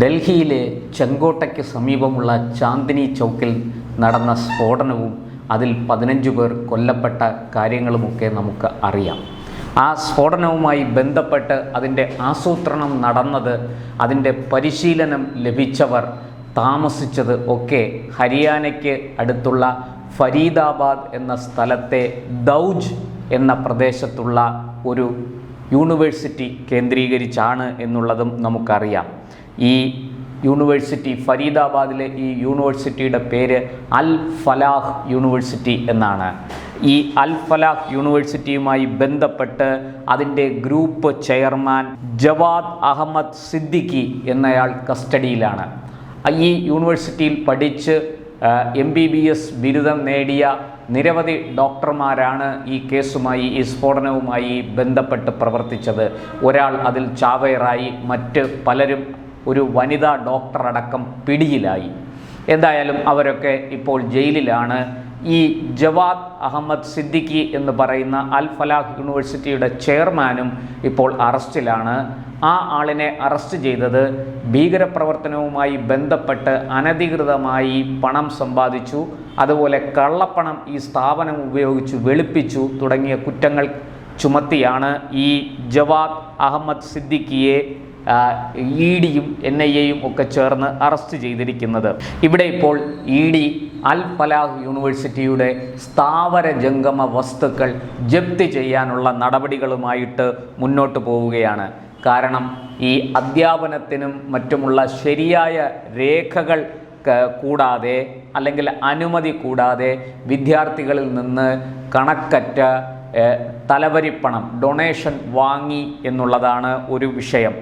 ഡൽഹിയിലെ ചെങ്കോട്ടയ്ക്ക് സമീപമുള്ള ചാന്ദിനി ചൗക്കിൽ നടന്ന സ്ഫോടനവും അതിൽ പതിനഞ്ച് പേർ കൊല്ലപ്പെട്ട കാര്യങ്ങളുമൊക്കെ നമുക്ക് അറിയാം. ആ സ്ഫോടനവുമായി ബന്ധപ്പെട്ട് അതിന്റെ ആസൂത്രണം നടന്നത് അതിന്റെ പരിശീലനം ലഭിച്ചവർ താമസിച്ചത് ഒക്കെ ഹരിയാനയ്ക്ക് അടുത്തുള്ള ഫരീദാബാദ് എന്ന സ്ഥലത്തെ ദൗജ് എന്ന പ്രദേശത്തുള്ള ഒരു യൂണിവേഴ്സിറ്റി കേന്ദ്രീകരിച്ചാണ് എന്നുള്ളതും നമുക്കറിയാം. ഈ യൂണിവേഴ്സിറ്റി ഫരീദാബാദിലെ ഈ യൂണിവേഴ്സിറ്റിയുടെ പേര് അൽ ഫലാഹ് യൂണിവേഴ്സിറ്റി എന്നാണ്. ഈ അൽ ഫലാഹ് യൂണിവേഴ്സിറ്റിയുമായി ബന്ധപ്പെട്ട് അതിന്റെ ഗ്രൂപ്പ് ചെയർമാൻ ജവാദ് അഹമ്മദ് സിദ്ദിഖി എന്നയാൾ കസ്റ്റഡിയിലാണ്. ഈ യൂണിവേഴ്സിറ്റിയിൽ പഠിച്ച് എം ബി ബി എസ് ബിരുദം നേടിയ നിരവധി ഡോക്ടർമാരാണ് ഈ കേസുമായി ഈ സ്ഫോടനവുമായി ബന്ധപ്പെട്ട് പ്രവർത്തിച്ചത്. ഒരാൾ അതിൽ ചാവേറായി മറ്റ് പലരും ഒരു വനിതാ ഡോക്ടർ അടക്കം പിടിയിലായി. എന്തായാലും അവരൊക്കെ ഇപ്പോൾ ജയിലിലാണ്. ഈ ജവാദ് അഹമ്മദ് സിദ്ദിഖി എന്ന് പറയുന്ന അൽ ഫലാഹ് യൂണിവേഴ്സിറ്റിയുടെ ചെയർമാനും ഇപ്പോൾ അറസ്റ്റിലാണ്. ആ ആളിനെ അറസ്റ്റ് ചെയ്തത് ഭീകരപ്രവർത്തനവുമായി ബന്ധപ്പെട്ട് അനധികൃതമായി പണം സമ്പാദിച്ചു. അതുപോലെ കള്ളപ്പണം ഈ സ്ഥാപനം ഉപയോഗിച്ച് വെളുപ്പിച്ചു തുടങ്ങിയ കുറ്റങ്ങൾ ചുമത്തിയാണ് ഈ ജവാദ് അഹമ്മദ് സിദ്ദിഖിയെ ഇ ഡിയും എൻ ഐ എയും ഒക്കെ ചേർന്ന് അറസ്റ്റ് ചെയ്തിരിക്കുന്നത്. ഇവിടെ ഇപ്പോൾ ഇ ഡി അൽ ഫലാഹ് യൂണിവേഴ്സിറ്റിയുടെ സ്ഥാവര ജംഗമ വസ്തുക്കൾ ജപ്തി ചെയ്യാനുള്ള നടപടികളുമായിട്ട് മുന്നോട്ട് പോവുകയാണ്. കാരണം ഈ അധ്യാപനത്തിനും മറ്റുമുള്ള ശരിയായ രേഖകൾ കൂടാതെ അല്ലെങ്കിൽ അനുമതി കൂടാതെ വിദ്യാർത്ഥികളിൽ നിന്ന് കണക്കറ്റ തലവരിപ്പണം ഡൊണേഷൻ വാങ്ങി എന്നുള്ളതാണ് ഒരു വിഷയം.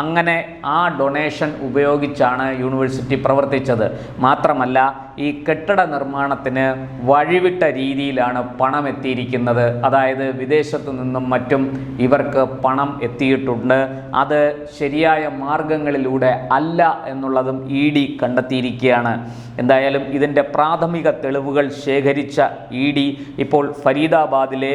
അങ്ങനെ ആ ഡൊണേഷൻ ഉപയോഗിച്ചാണ് യൂണിവേഴ്സിറ്റി പ്രവർത്തിച്ചത്. മാത്രമല്ല ഈ കെട്ടിട നിർമ്മാണത്തിന് വഴിവിട്ട രീതിയിലാണ് പണം എത്തിയിരിക്കുന്നത്. അതായത് വിദേശത്തു നിന്നും മറ്റും ഇവർക്ക് പണം എത്തിയിട്ടുണ്ട്. അത് ശരിയായ മാർഗങ്ങളിലൂടെ അല്ല എന്നുള്ളതും ഇ ഡി കണ്ടെത്തിയിരിക്കുകയാണ്. എന്തായാലും ഇതിന്റെ പ്രാഥമിക തെളിവുകൾ ശേഖരിച്ച ഇ ഡി ഇപ്പോൾ ഫരീദാബാദിലെ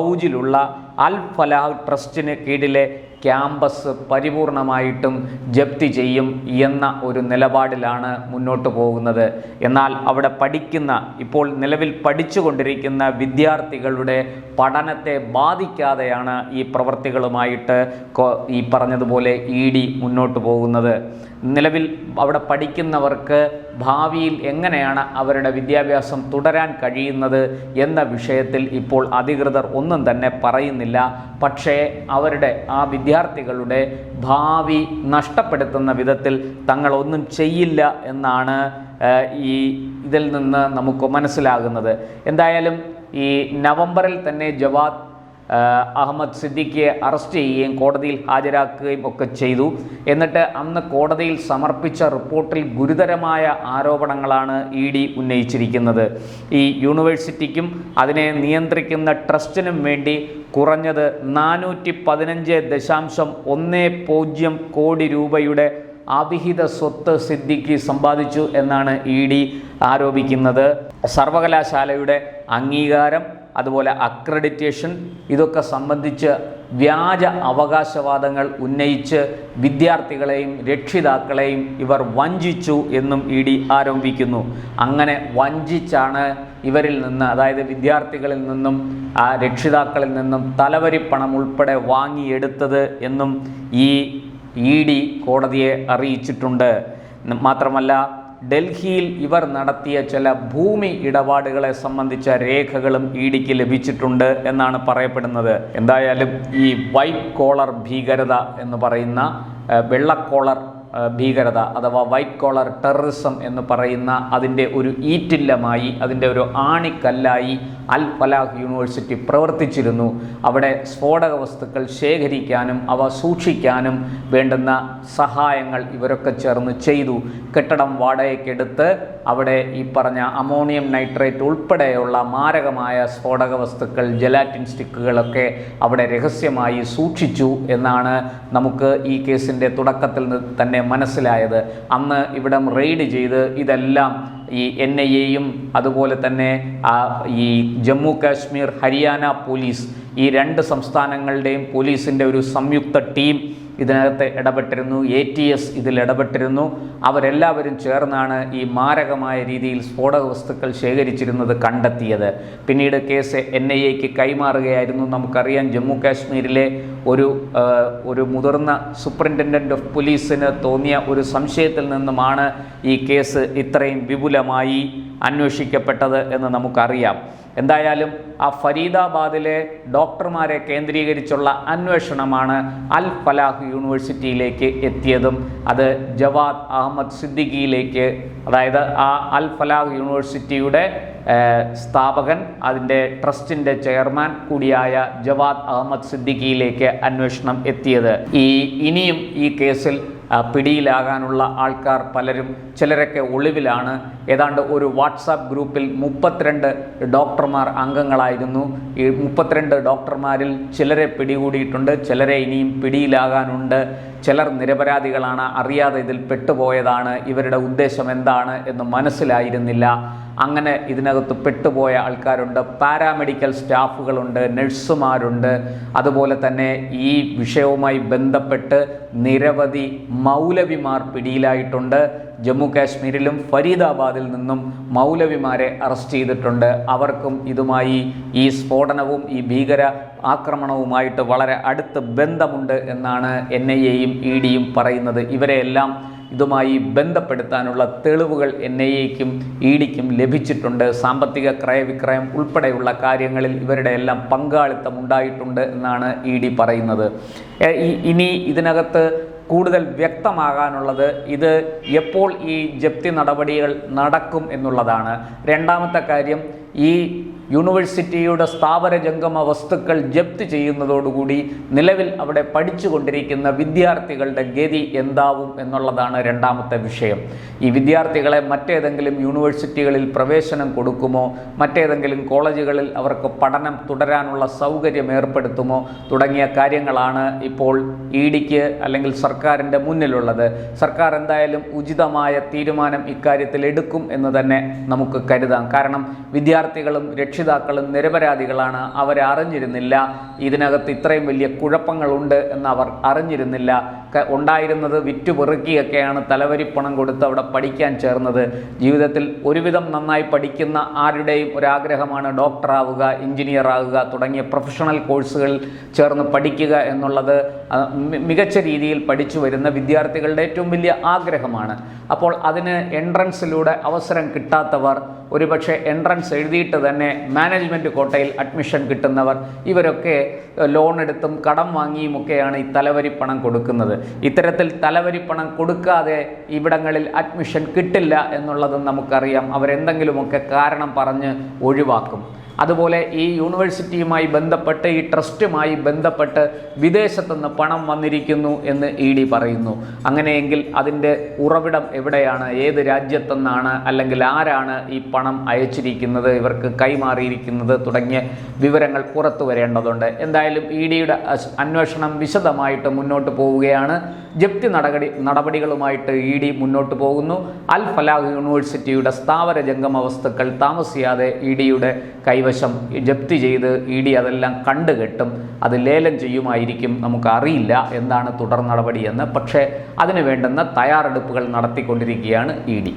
ധൗജിലുള്ള അൽ ഫലാഹ് ട്രസ്റ്റിന് കീഴിലെ ക്യാമ്പസ് പരിപൂർണമായിട്ടും ജപ്തി ചെയ്യും എന്ന ഒരു നിലപാടിലാണ് മുന്നോട്ട് പോകുന്നത്. എന്നാൽ അവിടെ പഠിക്കുന്ന ഇപ്പോൾ നിലവിൽ പഠിച്ചുകൊണ്ടിരിക്കുന്ന വിദ്യാർത്ഥികളുടെ പഠനത്തെ ബാധിക്കാതെയാണ് ഈ പ്രവൃത്തികളുമായിട്ട് ഈ പറഞ്ഞതുപോലെ ഇ ഡി മുന്നോട്ട് പോകുന്നത്. നിലവിൽ അവിടെ പഠിക്കുന്നവർക്ക് ഭാവിയിൽ എങ്ങനെയാണ് അവരുടെ വിദ്യാഭ്യാസം തുടരാൻ കഴിയുന്നത് എന്ന വിഷയത്തിൽ ഇപ്പോൾ അധികൃതർ ഒന്നും തന്നെ പറയുന്നില്ല. പക്ഷേ അവരുടെ ആ വിദ്യാർത്ഥികളുടെ ഭാവി നഷ്ടപ്പെടുത്തുന്ന വിധത്തിൽ തങ്ങളൊന്നും ചെയ്യില്ല എന്നാണ് ഈ ഇതിൽ നിന്ന് നമുക്ക് മനസ്സിലാകുന്നത്. എന്തായാലും ഈ നവംബറിൽ തന്നെ ജവാദ് അഹമ്മദ് സിദ്ദിഖിയെ അറസ്റ്റ് ചെയ്യുകയും കോടതിയിൽ ഹാജരാക്കുകയും ഒക്കെ ചെയ്തു. എന്നിട്ട് അന്ന് കോടതിയിൽ സമർപ്പിച്ച റിപ്പോർട്ടിൽ ഗുരുതരമായ ആരോപണങ്ങളാണ് ഇ ഡി ഉന്നയിച്ചിരിക്കുന്നത്. ഈ യൂണിവേഴ്സിറ്റിക്കും അതിനെ നിയന്ത്രിക്കുന്ന ട്രസ്റ്റിനും വേണ്ടി കുറഞ്ഞത് നാനൂറ്റി പതിനഞ്ച് ദശാംശം ഒന്ന് പൂജ്യം കോടി രൂപയുടെ അവിഹിത സ്വത്ത് സിദ്ധിക്ക് സമ്പാദിച്ചു എന്നാണ് ഇ ഡി ആരോപിക്കുന്നത്. സർവകലാശാലയുടെ അംഗീകാരം അതുപോലെ അക്രഡിറ്റേഷൻ ഇതൊക്കെ സംബന്ധിച്ച് വ്യാജ അവകാശവാദങ്ങൾ ഉന്നയിച്ച് വിദ്യാർത്ഥികളെയും രക്ഷിതാക്കളെയും ഇവർ വഞ്ചിച്ചു എന്നും ഇ ഡി ആരോപിക്കുന്നു. അങ്ങനെ വഞ്ചിച്ചാണ് ഇവരിൽ നിന്ന് അതായത് വിദ്യാർത്ഥികളിൽ നിന്നും ആ രക്ഷിതാക്കളിൽ നിന്നും തലവരിപ്പണം ഉൾപ്പെടെ വാങ്ങിയെടുത്തത് എന്നും ഈ ഇ ഡി കോടതിയെ അറിയിച്ചിട്ടുണ്ട്. മാത്രമല്ല ഡൽഹിയിൽ ഇവർ നടത്തിയ ചില ഭൂമി ഇടപാടുകളെ സംബന്ധിച്ച രേഖകളും ഇ ഡിക്ക് ലഭിച്ചിട്ടുണ്ട് എന്നാണ് പറയപ്പെടുന്നത്. എന്തായാലും ഈ വൈറ്റ് കോളർ ഭീകരത എന്ന് പറയുന്ന വെള്ളക്കോളർ ഭീകരത അഥവാ വൈറ്റ് കോളർ ടെററിസം എന്ന് പറയുന്ന അതിന്റെ ഒരു ഈറ്റില്ലമായി അതിന്റെ ഒരു ആണിക്കല്ലായി അൽ ഫലാഹ് യൂണിവേഴ്സിറ്റി പ്രവർത്തിച്ചിരുന്നു. അവിടെ സ്ഫോടക വസ്തുക്കൾ ശേഖരിക്കാനും അവ സൂക്ഷിക്കാനും വേണ്ടുന്ന സഹായങ്ങൾ ഇവരൊക്കെ ചേർന്ന് ചെയ്തു. കെട്ടിടം വാടകയ്ക്കെടുത്ത് അവിടെ ഈ പറഞ്ഞ അമോണിയം നൈട്രേറ്റ് ഉൾപ്പെടെയുള്ള മാരകമായ സ്ഫോടക വസ്തുക്കൾ ജലാറ്റിൻ സ്റ്റിക്കുകളൊക്കെ അവിടെ രഹസ്യമായി സൂക്ഷിച്ചു എന്നാണ് നമുക്ക് ഈ കേസിന്റെ തുടക്കത്തിൽ തന്നെ മനസ്സിലായത്. അന്ന് ഇവിടം റെയ്ഡ് ചെയ്ത് ഇതെല്ലാം ഈ എൻ ഐ എയും അതുപോലെ തന്നെ ഈ ജമ്മു കാശ്മീർ ഹരിയാന പോലീസ് ഈ രണ്ട് സംസ്ഥാനങ്ങളുടെയും പോലീസിന്റെ ഒരു സംയുക്ത ടീം ഇതിനകത്ത് ഇടപെട്ടിരുന്നു. എ ടി എസ് ഇതിൽ ഇടപെട്ടിരുന്നു. അവരെല്ലാവരും ചേർന്നാണ് ഈ മാരകമായ രീതിയിൽ സ്ഫോടക വസ്തുക്കൾ ശേഖരിച്ചിരുന്നത് കണ്ടെത്തിയത്. പിന്നീട് കേസ് എൻ ഐ എക്ക് കൈമാറുകയായിരുന്നു. നമുക്കറിയാം ജമ്മു കാശ്മീരിലെ ഒരു ഒരു മുതിർന്ന സൂപ്രണ്ടന്റന്റ് ഓഫ് പോലീസിന് തോന്നിയ ഒരു സംശയത്തിൽ നിന്നുമാണ് ഈ കേസ് ഇത്രയും വിപുലമായി അന്വേഷിക്കപ്പെട്ടത് എന്ന് നമുക്കറിയാം. എന്തായാലും ആ ഫരീദാബാദിലെ ഡോക്ടർമാരെ കേന്ദ്രീകരിച്ചുള്ള അന്വേഷണമാണ് അൽ ഫലാഹ് യൂണിവേഴ്സിറ്റിയിലേക്ക് എത്തിയതും അത് ജവാദ് അഹമ്മദ് സിദ്ദിഖിയിലേക്ക് അതായത് ആ അൽ ഫലാഹ് യൂണിവേഴ്സിറ്റിയുടെ സ്ഥാപകൻ അതിന്റെ ട്രസ്റ്റിന്റെ ചെയർമാൻ കൂടിയായ ജവാദ് അഹമ്മദ് സിദ്ദിഖിയിലേക്ക് അന്വേഷണം എത്തിയത്. ഈ ഇനിയും ഈ കേസിൽ പിടിയിലാകാനുള്ള ആൾക്കാർ പലരും ചിലരൊക്കെ ഒളിവിലാണ്. ഏതാണ്ട് ഒരു വാട്സാപ്പ് ഗ്രൂപ്പിൽ മുപ്പത്തിരണ്ട് ഡോക്ടർമാർ അംഗങ്ങളായിരുന്നു. ഈ മുപ്പത്തിരണ്ട് ഡോക്ടർമാരിൽ ചിലരെ പിടികൂടിയിട്ടുണ്ട് ചിലരെ ഇനിയും പിടിയിലാകാനുണ്ട്. ചിലർ നിരപരാധികളാണ് അറിയാതെ ഇതിൽ പെട്ടുപോയതാണ് ഇവരുടെ ഉദ്ദേശം എന്താണ് എന്ന് മനസ്സിലായിരുന്നില്ല. അങ്ങനെ ഇതിനകത്ത് പെട്ടുപോയ ആൾക്കാരുണ്ട് പാരാമെഡിക്കൽ സ്റ്റാഫുകളുണ്ട് നഴ്സുമാരുണ്ട്. അതുപോലെ തന്നെ ഈ വിഷയവുമായി ബന്ധപ്പെട്ട് നിരവധി മൗലവിമാർ പിടിയിലായിട്ടുണ്ട്. ജമ്മു കാശ്മീരിലും ഫരീദാബാദിൽ നിന്നും മൗലവിമാരെ അറസ്റ്റ് ചെയ്തിട്ടുണ്ട്. അവർക്കും ഇതുമായി ഈ സ്ഫോടനവും ഈ ഭീകര ആക്രമണവുമായിട്ട് വളരെ അടുത്ത് ബന്ധമുണ്ട് എന്നാണ് എൻ ഐ എയും ഇ ഡിയും പറയുന്നത്. ഇവരെയെല്ലാം ഇതുമായി ബന്ധപ്പെടുത്താനുള്ള തെളിവുകൾ എൻ ഐ എക്കും ഇ ഡിക്കും ലഭിച്ചിട്ടുണ്ട്. സാമ്പത്തിക ക്രയവിക്രയം ഉൾപ്പെടെയുള്ള കാര്യങ്ങളിൽ ഇവരുടെ എല്ലാം പങ്കാളിത്തം ഉണ്ടായിട്ടുണ്ട് എന്നാണ് ഇ ഡി പറയുന്നത്. ഇനി ഇതിനകത്ത് കൂടുതൽ വ്യക്തമാകാനുള്ളത് ഇത് എപ്പോൾ ഈ ജപ്തി നടപടികൾ നടക്കും എന്നുള്ളതാണ്. രണ്ടാമത്തെ കാര്യം ഈ യൂണിവേഴ്സിറ്റിയുടെ സ്ഥാപന ജംഗമ വസ്തുക്കൾ ജപ്തി ചെയ്യുന്നതോടുകൂടി നിലവിൽ അവിടെ പഠിച്ചുകൊണ്ടിരിക്കുന്ന വിദ്യാർത്ഥികളുടെ ഗതി എന്താവും എന്നുള്ളതാണ് രണ്ടാമത്തെ വിഷയം. ഈ വിദ്യാർത്ഥികളെ മറ്റേതെങ്കിലും യൂണിവേഴ്സിറ്റികളിൽ പ്രവേശനം കൊടുക്കുമോ? മറ്റേതെങ്കിലും കോളേജുകളിൽ അവർക്ക് പഠനം തുടരാനുള്ള സൗകര്യം ഏർപ്പെടുത്തുമോ? തുടങ്ങിയ കാര്യങ്ങളാണ് ഇപ്പോൾ ഇ ഡിക്ക് അല്ലെങ്കിൽ സർക്കാരിന്റെ മുന്നിലുള്ളത്. സർക്കാർ എന്തായാലും ഉചിതമായ തീരുമാനം ഇക്കാര്യത്തിൽ എടുക്കും എന്ന് തന്നെ നമുക്ക് കരുതാം. കാരണം വിദ്യാർത്ഥികളും രക്ഷിതാക്കളും നിരപരാധികളാണ്. അവരറിഞ്ഞിരുന്നില്ല ഇതിനകത്ത് ഇത്രയും വലിയ കുഴപ്പങ്ങളുണ്ട് എന്ന് അവർ അറിഞ്ഞിരുന്നില്ല ഉണ്ടായിരുന്നത് വിറ്റുപെറുക്കിയൊക്കെയാണ് തലവരിപ്പണം കൊടുത്ത് അവിടെ പഠിക്കാൻ ചേർന്നത്. ജീവിതത്തിൽ ഒരുവിധം നന്നായി പഠിക്കുന്ന ആരുടെയും ഒരാഗ്രഹമാണ് ഡോക്ടറാവുക എഞ്ചിനീയർ ആവുക തുടങ്ങിയ പ്രൊഫഷണൽ കോഴ്സുകൾ ചേർന്ന് പഠിക്കുക എന്നുള്ളത്. മികച്ച രീതിയിൽ പഠിച്ചു വരുന്ന വിദ്യാർത്ഥികളുടെ ഏറ്റവും വലിയ ആഗ്രഹമാണ്. അപ്പോൾ അതിന് എൻട്രൻസിലൂടെ അവസരം കിട്ടാത്തവർ ഒരുപക്ഷെ എൻട്രൻസ് എഴുതിയിട്ട് തന്നെ മാനേജ്മെന്റ് കോട്ടയിൽ അഡ്മിഷൻ കിട്ടുന്നവർ ഇവരൊക്കെ ലോൺ എടുത്തും കടം വാങ്ങിയും ഒക്കെയാണ് ഈ തലവരിപ്പണം പണം കൊടുക്കുന്നത്. ഇത്തരത്തിൽ തലവരിപ്പണം പണം കൊടുക്കാതെ ഇവിടങ്ങളിൽ അഡ്മിഷൻ കിട്ടില്ല എന്നുള്ളതും നമുക്കറിയാം. അവരെന്തെങ്കിലുമൊക്കെ കാരണം പറഞ്ഞ് ഒഴിവാക്കും. അതുപോലെ ഈ യൂണിവേഴ്സിറ്റിയുമായി ബന്ധപ്പെട്ട് ഈ ട്രസ്റ്റുമായി ബന്ധപ്പെട്ട് വിദേശത്തുനിന്ന് പണം വന്നിരിക്കുന്നു എന്ന് ഇ ഡി പറയുന്നു. അങ്ങനെയെങ്കിൽ അതിന്റെ ഉറവിടം എവിടെയാണ്? ഏത് രാജ്യത്തുനിന്നാണ്? അല്ലെങ്കിൽ ആരാണ് ഈ പണം അയച്ചിരിക്കുന്നത്? ഇവർക്ക് കൈമാറിയിരിക്കുന്നത് തുടങ്ങിയ വിവരങ്ങൾ പുറത്തു വരേണ്ടതുണ്ട്. എന്തായാലും ഇ ഡിയുടെ അന്വേഷണം വിശദമായിട്ട് മുന്നോട്ട് പോവുകയാണ്. ജപ്തി നടപടി നടപടികളുമായിട്ട് ഇ ഡി മുന്നോട്ട് പോകുന്നു. അൽ ഫലാഹ് യൂണിവേഴ്സിറ്റിയുടെ സ്ഥാവര ജംഗമ വസ്തുക്കൾ താമസിയാതെ ഇ ഡിയുടെ കൈവശം ജപ്തി ചെയ്ത് ഇ ഡി അതെല്ലാം കണ്ടുകെട്ടും. അത് ലേലം ചെയ്യുമായിരിക്കും നമുക്കറിയില്ല എന്താണ് തുടർ നടപടിയെന്ന്. പക്ഷേ അതിനു വേണ്ടുന്ന തയ്യാറെടുപ്പുകൾ നടത്തിക്കൊണ്ടിരിക്കുകയാണ് ഇ ഡി.